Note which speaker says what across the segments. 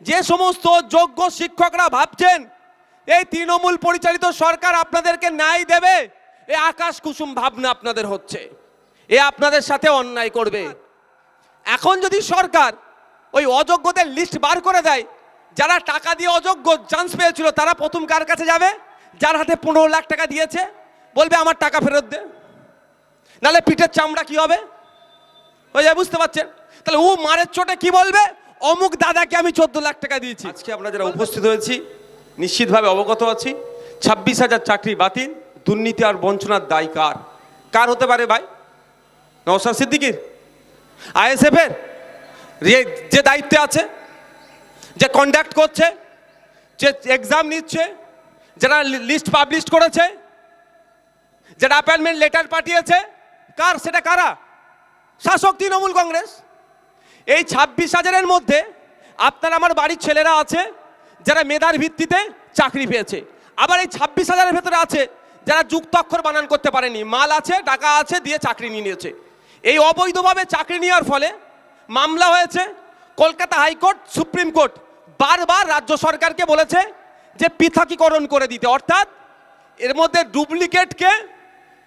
Speaker 1: যে সমস্ত যোগ্য শিক্ষকরা ভাবছেন, এই তৃণমূল পরিচালিত সরকার আপনাদেরকে ন্যায় দেবে, এ আকাশ কুসুম ভাবনা আপনাদের হচ্ছে। এ আপনাদের সাথে অন্যায় করবে। এখন যদি সরকার ওই অযোগ্যদের লিস্ট বার করে দেয়, যারা টাকা দিয়ে অযোগ্য চান্স পেয়েছিল, তারা প্রথম কার কাছে যাবে? যার হাতে পনেরো লাখ টাকা দিয়েছে, বলবে, আমার টাকা ফেরত দে। নালে পিঠের চামড়া কি হবে? যায় বুঝতে পারছেন? তাহলে ও মারের চোটে কি বলবে? অমুক দাদাকে আমি চোদ্দ লাখ টাকা দিয়েছি। আজকে আমরা যারা উপস্থিত হয়েছি, নিশ্চিতভাবে অবগত আছি, ছাব্বিশ হাজার চাকরি বাতিল, দুর্নীতি আর বঞ্চনার দায় কার? কার হতে পারে ভাই? নওসাদ সিদ্দিকির? আইএসএফের? যে দায়িত্বে আছে, যে কন্ডাক্ট করছে, যে এক্সাম নিচ্ছে, যারা লিস্ট পাবলিশ করেছে, যারা অ্যাপয়েন্টমেন্ট লেটার পাঠিয়েছে, কার, সেটা কারা? শাসক তৃণমূল কংগ্রেস? এই ছাব্বিশ হাজারের মধ্যে আপনার আমার বাড়ির ছেলেরা আছে, যারা মেধার ভিত্তিতে চাকরি পেয়েছে। আবার এই ছাব্বিশ হাজারের ভেতরে আছে, যারা যুক্ত অক্ষর বানান করতে পারেনি। মাল আছে, টাকা আছে দিয়ে চাকরি নিয়ে নিয়েছে। এই অবৈধভাবে চাকরি নেওয়ার ফলে মামলা হয়েছে কলকাতা হাইকোর্ট, সুপ্রিম কোর্ট। বারবার রাজ্য সরকারকে বলেছে যে পৃথকীকরণ করে দিতে। অর্থাৎ এর মধ্যে ডুপ্লিকেটকে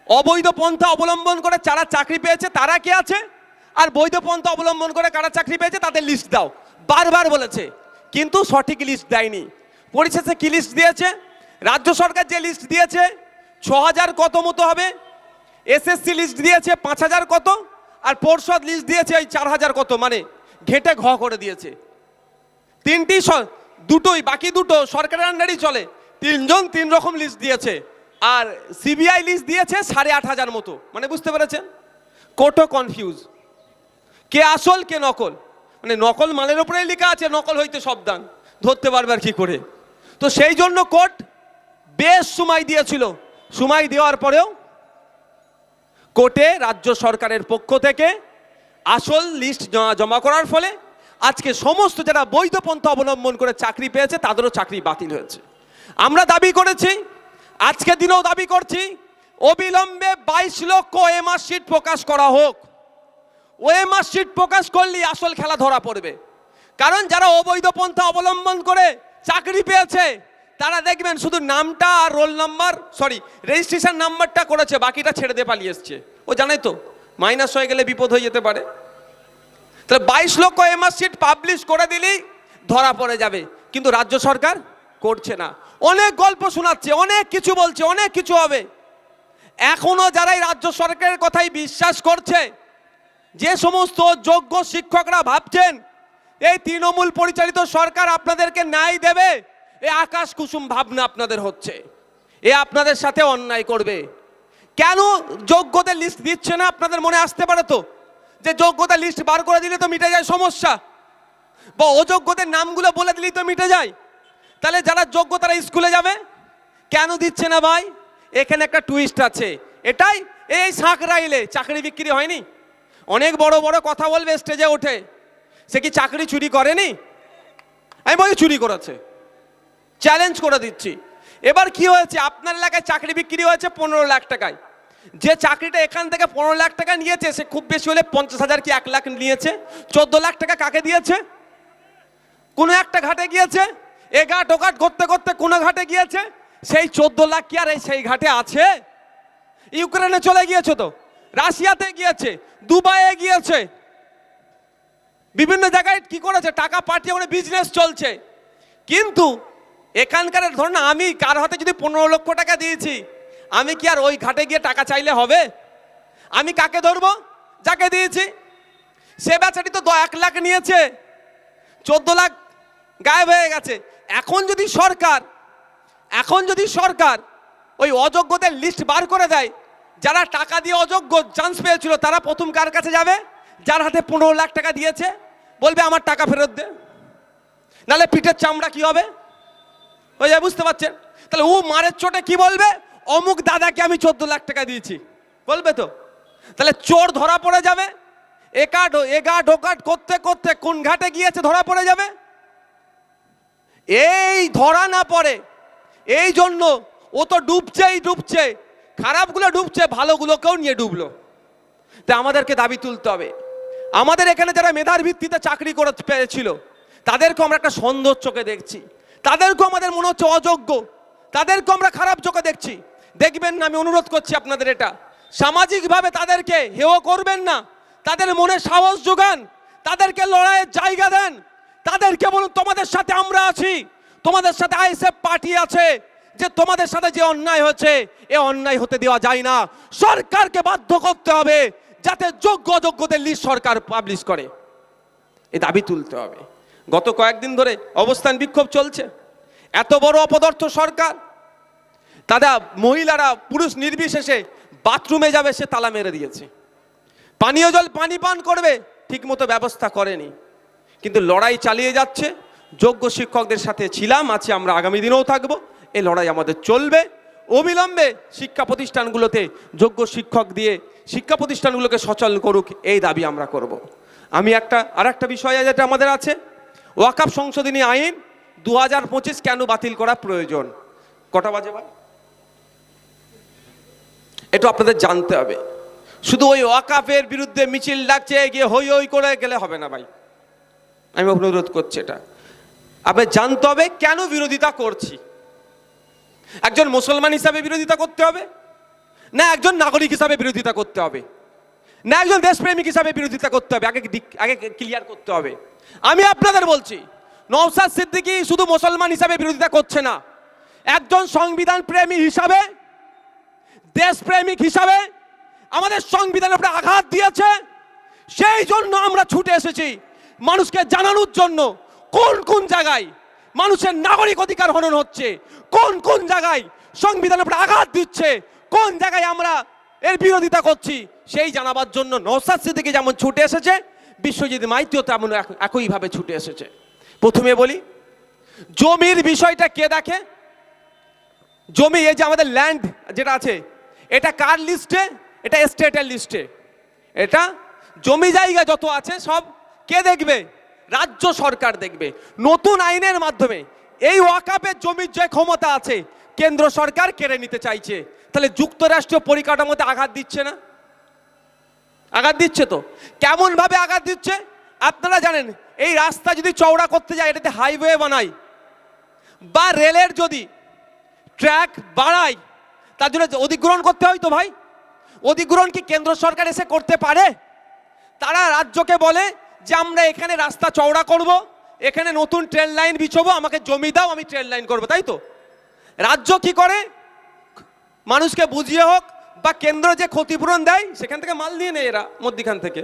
Speaker 1: অবৈধ পন্থা অবলম্বন করে যারা চাকরি পেয়েছে, তারা কে আছে? আর বৈধ পন্থা অবলম্বন করে কারা চাকরি পেয়েছে তাদের লিস্ট দাও। বারবার বলেছে। কিন্তু সঠিক লিস্ট দেয়নি। পরিশেষে কি লিস্ট দিয়েছে? রাজ্য সরকার যে লিস্ট দিয়েছে ছ হাজার কত মতো হবে? এসএসসি লিস্ট দিয়েছে পাঁচ হাজার কত? আর পর্ষদ লিস্ট দিয়েছে এই চার হাজার কত? মানে ঘেটে ঘ করে দিয়েছে। তিনটি দুটোই, বাকি দুটো সরকারের আন্ডারই চলে। তিনজন তিন রকম লিস্ট দিয়েছে। আর সিবিআই লিস্ট দিয়েছে সাড়ে আট হাজার মতো। মানে বুঝতে পেরেছেন? কোটো কনফিউজ কে আসল, কে নকল? মানে নকল মালের উপরেই লেখা আছে, নকল হইতে সাবধান। ধরতে পারবে আর কি করে? তো সেই জন্য কোর্ট বেশ সময় দিয়েছিল। সময় দেওয়ার পরেও কোর্টে রাজ্য সরকারের পক্ষ থেকে আসল লিস্ট জমা করার ফলে আজকে সমস্ত যারা বৈধ পন্থা অবলম্বন করে চাকরি পেয়েছে, তাদেরও চাকরি বাতিল হয়েছে। আমরা দাবি করেছি আজকের দিনেও দাবি করছি, অবিলম্বে বাইশ লক্ষ এমআর শিট প্রকাশ করা হোক। ওএমআর শিট প্রকাশ করলেই আসল খেলা ধরা পড়বে। কারণ যারা অবৈধ পন্থা অবলম্বন করে চাকরি পেয়েছে, তারা দেখবেন শুধু নামটা আর রোল নাম্বার সরি রেজিস্ট্রেশন নাম্বারটা করেছে, বাকিটা ছেড়ে দিয়ে পালিয়ে এসছে। ও জানাই তো মাইনাস হয়ে গেলে বিপদ হয়ে যেতে পারে। তাহলে বাইশ লক্ষ এমআর শিট পাবলিশ করে দিলেই ধরা পড়ে যাবে। কিন্তু রাজ্য সরকার করছে না। অনেক গল্প শোনাচ্ছে, অনেক কিছু বলছে, অনেক কিছু হবে। এখনও যারা এই রাজ্য সরকারের কথাই বিশ্বাস করছে যে সমস্ত যোগ্য শিক্ষকরা ভাবছেন, এই তৃণমূল পরিচালিত সরকার আপনাদেরকে ন্যায় দেবে, এ আকাশ কুসুম ভাবনা আপনাদের হচ্ছে। এ আপনাদের সাথে অন্যায় করবে। কেন যোগ্যদের লিস্ট দিচ্ছে না? আপনাদের মনে আসতে পারে তো? যে যোগ্যতা লিস্ট বার করে দিলে তো মিটে যায় সমস্যা। বা অযোগ্যদের নামগুলো বলে দিলেই তো মিটে যায়। তাহলে যারা যোগ্য তারা স্কুলে যাবে? কেন দিচ্ছে না ভাই? এখানে একটা টুইস্ট আছে। এটাই এই শাঁখ রাইলে চাকরি বিক্রি হয়নি? অনেক বড় বড় কথা বলবে স্টেজে ওঠে সে কি চাকরি চুরি করেনি? আমি বলি চুরি করেছে। চ্যালেঞ্জ করে দিচ্ছি। এবার কি হয়েছে? আপনার এলাকায় চাকরি বিক্রি হয়েছে পনেরো লাখ টাকায়। যে চাকরিটা এখান থেকে পনেরো লাখ টাকা নিয়েছে, সে খুব বেশি হলে পঞ্চাশ হাজার কি এক লাখ নিয়েছে? চোদ্দ লাখ টাকা কাকে দিয়েছে? কোনো একটা ঘাটে গিয়েছে? এ ঘাট, ও ঘাট করতে করতে কোনো ঘাটে গিয়েছে? সেই চোদ্দ লাখ কি আর সেই ঘাটে আছে? ইউক্রেনে চলে গিয়েছে তো? রাশিয়াতে গিয়েছে, দুবাইয়ে গিয়েছে। বিভিন্ন জায়গায় কি করেছে? টাকা পাঠিয়ে ওখানে বিজনেস চলছে। কিন্তু এখানকার ধরুন আমি কার হাতে যদি পনেরো লক্ষ টাকা দিয়েছি, আমি কি আর ওই ঘাটে গিয়ে টাকা চাইলে হবে? আমি কাকে ধরবো? যাকে দিয়েছি? সে বেচারি তো এক লাখ নিয়েছে। চোদ্দ লাখ গায়েব হয়ে গেছে। এখন যদি সরকার, এখন যদি সরকার ওই অযোগ্যদের লিস্ট বার করে দেয় যারা টাকা দিয়ে অযোগ্য চান্স পেয়েছিল, তারা প্রথম কার কাছে যাবে? যার হাতে পনেরো লাখ টাকা দিয়েছে, বলবে, আমার টাকা ফেরত দে। নালে পিঠের চামড়া কি হবে? ওই যায় বুঝতে পারছেন? তাহলে ও মারের চোটে কি বলবে? অমুক দাদাকে আমি চোদ্দ লাখ টাকা দিয়েছি। বলবে তো? তাহলে চোর ধরা পড়ে যাবে? একা ঢো- এগা ঢোকাট করতে করতে কোন ঘাটে গিয়েছে ধরা পড়ে যাবে? এই ধরা না পড়ে। এই জন্য ও তো ডুবছেই, ডুবছে। খারাপগুলো ডুবছে, ভালোগুলোকেও নিয়ে ডুবলো। তা আমাদেরকে দাবি তুলতে হবে। আমাদের এখানে যারা মেধার ভিত্তিতে চাকরি করে পেয়েছিল, তাদেরকেও আমরা একটা সন্দেহ চোখে দেখছি। তাদেরকেও আমাদের মনে হচ্ছে অযোগ্য। তাদেরকেও আমরা খারাপ চোখে দেখছি। দেখবেন না, আমি অনুরোধ করছি আপনাদের এটা। সামাজিকভাবে তাদেরকে হেয় করবেন না। তাদের মনে সাহস যোগান। তাদেরকে লড়াইয়ের জায়গা দেন। তাদেরকে বলুন, তোমাদের সাথে আমরা আছি। তোমাদের সাথে আইএসএফ পার্টি আছে। যে তোমাদের সাথে যে অন্যায় হয়েছে এ অন্যায় হতে দেওয়া যায় না। সরকারকে বাধ্য করতে হবে যাতে যোগ্য অযোগ্যদের লিস্ট সরকার পাবলিশ করে। এ দাবি তুলতে হবে। গত কয়েকদিন ধরে অবস্থান বিক্ষোভ চলছে। এত বড় অপদার্থ সরকার, তারা মহিলারা, পুরুষ নির্বিশেষে বাথরুমে যাবে, সে তালা মেরে দিয়েছে। পানীয় জল পানি পান করবে, ঠিকমতো ব্যবস্থা করেনি। কিন্তু লড়াই চালিয়ে যাচ্ছে। যোগ্য শিক্ষকদের সাথে ছিলাম, আছি আমরা, আগামী দিনেও থাকব। এই লড়াই আমাদের চলবে। অবিলম্বে শিক্ষা প্রতিষ্ঠানগুলোতে যোগ্য শিক্ষক দিয়ে শিক্ষা প্রতিষ্ঠানগুলোকে সচল করুক, এই দাবি আমরা করব। আমি একটা আর একটা বিষয় যেটা আমাদের আছে। ওয়াকাপ সংশোধনী আইন দু হাজার পঁচিশ কেন বাতিল করা প্রয়োজন? কটা বাজে ভাই? একটু আপনাদের জানতে হবে। শুধু ওই ওয়াকাফের বিরুদ্ধে মিছিল ডাকছে, গিয়ে হই হই করে গেলে হবে না ভাই। আমি অনুরোধ করছি এটা। আপনি জানতে হবে কেন বিরোধিতা করছি? একজন মুসলমান হিসাবে বিরোধিতা করতে হবে, না একজন নাগরিক হিসাবে বিরোধিতা করতে হবে, না একজন দেশপ্রেমিক হিসাবে বিরোধিতা করতে হবে, আগে দিক- আগে ক্লিয়ার করতে হবে। আমি আপনাদের বলছি নওসাদ সিদ্দিকী শুধু মুসলমান হিসাবে বিরোধিতা করছে না, একজন সংবিধান প্রেমী হিসাবে, দেশপ্রেমিক হিসাবে আমাদের সংবিধানের উপরে আঘাত দিয়েছে, সেই জন্য আমরা ছুটে এসেছি মানুষকে জানানোর জন্য কোন কোন জায়গায় মানুষের নাগরিক অধিকার হনন হচ্ছে। কোন কোন জায়গায় সংবিধানের উপরে আঘাত দিচ্ছে, কোন জায়গায় আমরা এর বিরোধিতা করছি, সেই জানাবার জন্য নৌসাদ সিদ্দিকি যেমন ছুটে এসেছে, বিশ্বজিৎ মাইতিও তেমন এক- একইভাবে ছুটে এসেছে। প্রথমে বলি, জমির বিষয়টা কে দেখে? জমি, এই যে আমাদের ল্যান্ড যেটা আছে, এটা কার লিস্টে এটা স্টেটের লিস্টে এটা জমি জায়গা যত আছে, সব কে দেখবে? রাজ্য সরকার দেখবে। নতুন আইনের মাধ্যমে এই ওয়াকাপের জমির যে ক্ষমতা আছে, কেন্দ্র সরকার কেড়ে নিতে চাইছে। তাহলে যুক্তরাষ্ট্রীয় পরিকাঠামোতে আঘাত দিচ্ছে না? আঘাত দিচ্ছে তো? কেমন ভাবে আঘাত দিচ্ছে? আপনারা জানেন, এই রাস্তা যদি চওড়া করতে যায়, এটাতে হাইওয়ে বানায়। বা রেলের যদি ট্র্যাক বাড়ায়, তার জন্য অধিগ্রহণ করতে হয় তো ভাই? অধিগ্রহণ কি কেন্দ্র সরকার এসে করতে পারে? তারা রাজ্যকে বলে যে আমরা এখানে রাস্তা চওড়া করব, এখানে নতুন ট্রেন লাইন বিছবো, আমাকে জমি দাও, আমি ট্রেন লাইন করব, তাই তো? রাজ্য কি করে? মানুষকে বুঝিয়ে হোক বা কেন্দ্র যে ক্ষতিপূরণ দেয়, সেখান থেকে মাল নিয়ে নেয় এরা, মধ্যিখান থেকে।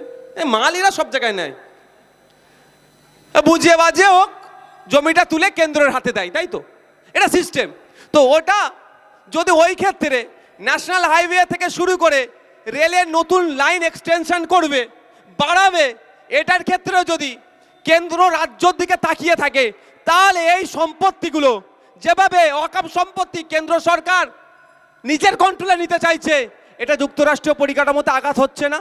Speaker 1: মাল এরা সব জায়গায় নেয়। বুঝিয়ে বাজিয়ে হোক, জমিটা তুলে কেন্দ্রের হাতে দেয়, তাই তো? এটা সিস্টেম। তো ওটা যদি ওই ক্ষেত্রে ন্যাশনাল হাইওয়ে থেকে শুরু করে রেলের নতুন লাইন এক্সটেনশন করবে, বাড়াবে এটার ক্ষেত্রেও যদি কেন্দ্র রাজ্যর দিকে তাকিয়ে থাকে, তাহলে এই সম্পত্তিগুলো, যেভাবে অকাপ সম্পত্তি কেন্দ্র সরকার নিজের কন্ট্রোলে নিতে চাইছে, এটা যুক্তরাষ্ট্রীয় পরিকাঠামোতে আঘাত হচ্ছে না?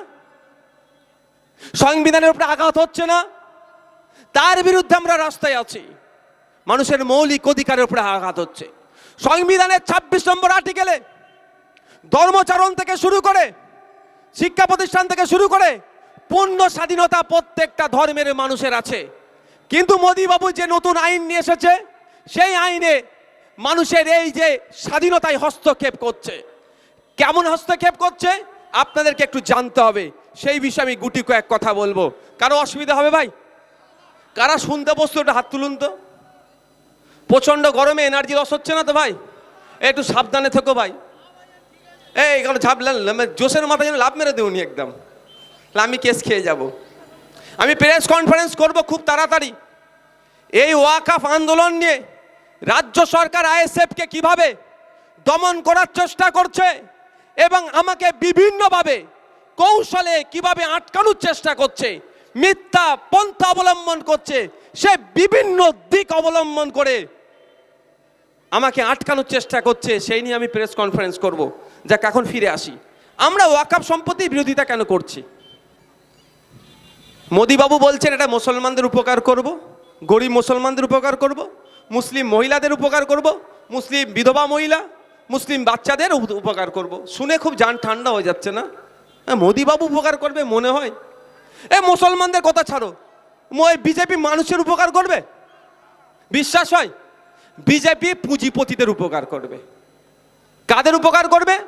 Speaker 1: সংবিধানের উপরে আঘাত হচ্ছে না? তার বিরুদ্ধে আমরা রাস্তায় আছি। মানুষের মৌলিক অধিকারের উপরে আঘাত হচ্ছে। সংবিধানের ছাব্বিশ নম্বর আর্টিকেলে ধর্মচারণ থেকে শুরু করে, শিক্ষা প্রতিষ্ঠান থেকে শুরু করে পূর্ণ স্বাধীনতা প্রত্যেকটা ধর্মের মানুষের আছে। কিন্তু মোদীবাবু যে নতুন আইন নিয়ে এসেছে, সেই আইনে মানুষের এই যে স্বাধীনতায় হস্তক্ষেপ করছে। কেমন হস্তক্ষেপ করছে? আপনাদেরকে একটু জানতে হবে। সেই বিষয়ে আমি গুটি কয়েক কথা বলব। কারও অসুবিধা হবে ভাই? কারা শুনতে বসতো একটু হাত তুলুন তো। প্রচণ্ড গরমে এনার্জি লস হচ্ছে না তো ভাই? একটু সাবধানে থেকো ভাই। এই এখানে ঝাপলেন জোশের মাথায় যেন লাভ মেরে দেউনি একদম। আমি কেস খেয়ে যাব। আমি প্রেস কনফারেন্স করব খুব তাড়াতাড়ি। এই ওয়াকাফ আন্দোলন নিয়ে রাজ্য সরকার আইএসএফকে কীভাবে দমন করার চেষ্টা করছে এবং আমাকে বিভিন্নভাবে কৌশলে কীভাবে আটকানোর চেষ্টা করছে, মিথ্যা পন্থা অবলম্বন করছে, সে বিভিন্ন দিক অবলম্বন করে আমাকে আটকানোর চেষ্টা করছে, সেই নিয়ে আমি প্রেস কনফারেন্স করব। যাক, এখন ফিরে আসি। আমরা ওয়াকাপ সম্পত্তির বিরোধিতা কেন করছি? মোদিবাবু বলছেন এটা মুসলমানদের উপকার করব, গরিব মুসলমানদের উপকার করব, মুসলিম মহিলাদের উপকার করব, মুসলিম বিধবা মহিলা, মুসলিম বাচ্চাদের উপ- উপকার করব। শুনে খুব জান ঠান্ডা হয়ে যাচ্ছে না? হ্যাঁ মোদিবাবু উপকার করবে মনে হয়। এ মুসলমানদের কথা ছাড়ো। বিজেপি মানুষের উপকার করবে? বিশ্বাস হয়? বিজেপি পুঁজিপতিদের উপকার করবে। কাদের উপকার করবে?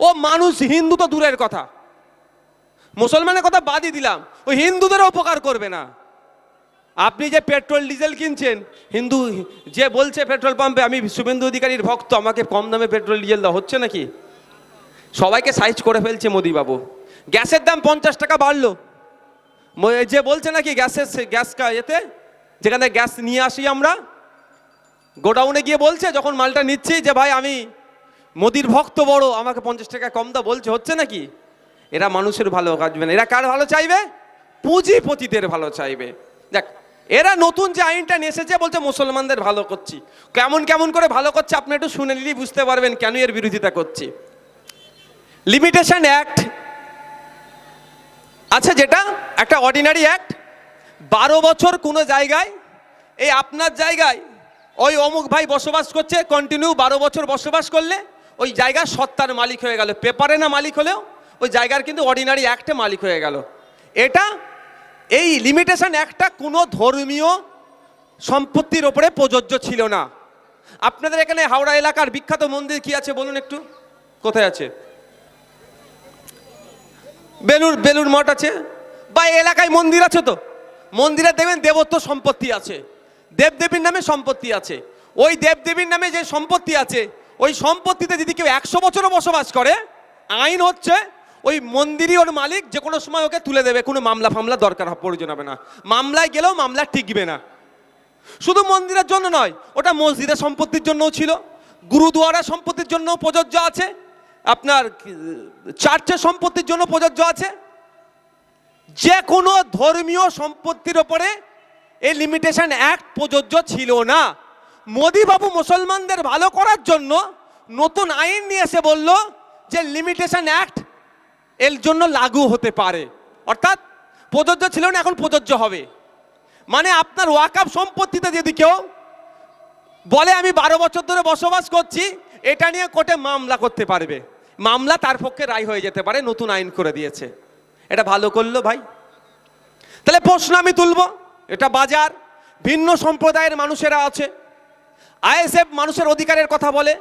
Speaker 1: ও মানুষ হিন্দু তো দূরের কথা। মুসলমানের কথা বাদই দিলাম। ওই হিন্দুদের উপকার করবে না। আপনি যে পেট্রোল, ডিজেল কিনছেন, হিন্দু যে বলছে পেট্রোল পাম্পে, আমি শুভেন্দু অধিকারীর ভক্ত, আমাকে কম দামে পেট্রোল, ডিজেল দেওয়া হচ্ছে নাকি? সবাইকে সাইজ করে ফেলছে মোদিবাবু। গ্যাসের দাম পঞ্চাশ টাকা বাড়লো। যে বলছে নাকি গ্যাসের গ্যাস এতে যেখানে গ্যাস নিয়ে আসি আমরা, গোডাউনে গিয়ে বলছে, যখন মালটা নিচ্ছি যে, ভাই, আমি মোদির ভক্ত বড়, আমাকে পঞ্চাশ টাকা কম দাও বলছে, হচ্ছে নাকি? এরা মানুষের ভালো কাজবে না। এরা কার ভালো চাইবে? পুঁজিপতিদের ভালো চাইবে। দেখ, এরা নতুন যে আইনটা এসেছে বলছে মুসলমানদের ভালো করছি। কেমন কেমন করে ভালো করছে আপনি একটু শুনে নিলেই বুঝতে পারবেন কেন এর বিরোধিতা করছি। লিমিটেশন অ্যাক্ট আচ্ছা যেটা? একটা অর্ডিনারি অ্যাক্ট বারো বছর কোনো জায়গায়, এই আপনার জায়গায় ওই অমুক ভাই বসবাস করছে কন্টিনিউ বারো বছর বসবাস করলে ওই জায়গার সত্তার মালিক হয়ে গেল। পেপারে না মালিক হলেও ওই জায়গার কিন্তু অর্ডিনারি অ্যাক্টে মালিক হয়ে গেল। এটা এই লিমিটেশন অ্যাক্টটা কোনো ধর্মীয় সম্পত্তির ওপরে প্রযোজ্য ছিল না। আপনাদের এখানে হাওড়া এলাকার বিখ্যাত মন্দির কি আছে বলুন একটু? কোথায় আছে? বেলুর বেলুর মঠ আছে। বা এলাকায় মন্দির আছে তো? মন্দিরে দেখবেন দেবত্ব সম্পত্তি আছে। দেবদেবীর নামে সম্পত্তি আছে। ওই দেবদেবীর নামে যে সম্পত্তি আছে, ওই সম্পত্তিতে যদি কেউ একশো বছরও বসবাস করে, আইন হচ্ছে ওই মন্দিরই ওর মালিক, যে কোনো সময় ওকে তুলে দেবে, কোনো মামলা ফামলা দরকার প্রয়োজন হবে না। মামলায় গেলেও মামলা টিকবে না। শুধু মন্দিরের জন্য নয়, ওটা মসজিদের সম্পত্তির জন্যও ছিল গুরুদুয়ারা সম্পত্তির জন্য প্রযোজ্য আছে, আপনার চার্চের সম্পত্তির জন্য প্রযোজ্য আছে। যে কোনো ধর্মীয় সম্পত্তির ওপরে এই লিমিটেশন অ্যাক্ট প্রযোজ্য ছিল না। মোদিবাবু মুসলমানদের ভালো করার জন্য নতুন আইন নিয়ে এসে বলল যে লিমিটেশন অ্যাক্ট এর জন্য লাগু হতে পারে। অর্থাৎ প্রযোজ্য ছিল না, এখন প্রযোজ্য হবে। মানে আপনার ওয়াকাপ সম্পত্তিতে যদি কেউ বলে, আমি বারো বছর ধরে বসবাস করছি, এটা নিয়ে কোর্টে মামলা করতে পারবে। মামলা তার পক্ষে রায় হয়ে যেতে পারে, নতুন আইন করে দিয়েছে। এটা ভালো করল ভাই। তাহলে প্রশ্ন আমি তুলব, এটা বাজার, ভিন্ন সম্প্রদায়ের মানুষেরা আছে। আইএসএফ মানুষের অধিকারের কথা বলে,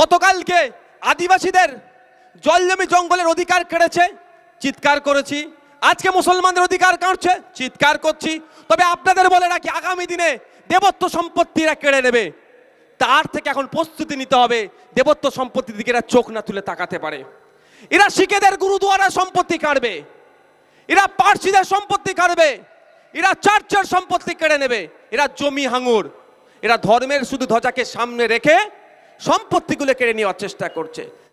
Speaker 1: গতকালকে আদিবাসীদের জল জমি জঙ্গলের অধিকার কেড়েছে, চিৎকার করেছি। আজকে মুসলমানদের অধিকার কাঁড়ছে, চিৎকার করছি। তবে আপনাদের বলে রাখি, আগামী দিনে দেবত্ব সম্পত্তিরা কেড়ে নেবে। তার থেকে এখন প্রস্তুতি নিতে হবে, দেবত্ব সম্পত্তির দিকে এরা চোখ না তুলে তাকাতে পারে। এরা শিখেদের গুরুদুয়ারা সম্পত্তি কাটবে এরা পার্সিদের সম্পত্তি কাটবে এরা চার্চের সম্পত্তি কেড়ে নেবে। এরা জমি হাঙুর। এরা ধর্মের শুধু ধ্বজাকে সামনে রেখে সম্পত্তিগুলো কেড়ে নেওয়ার চেষ্টা করছে।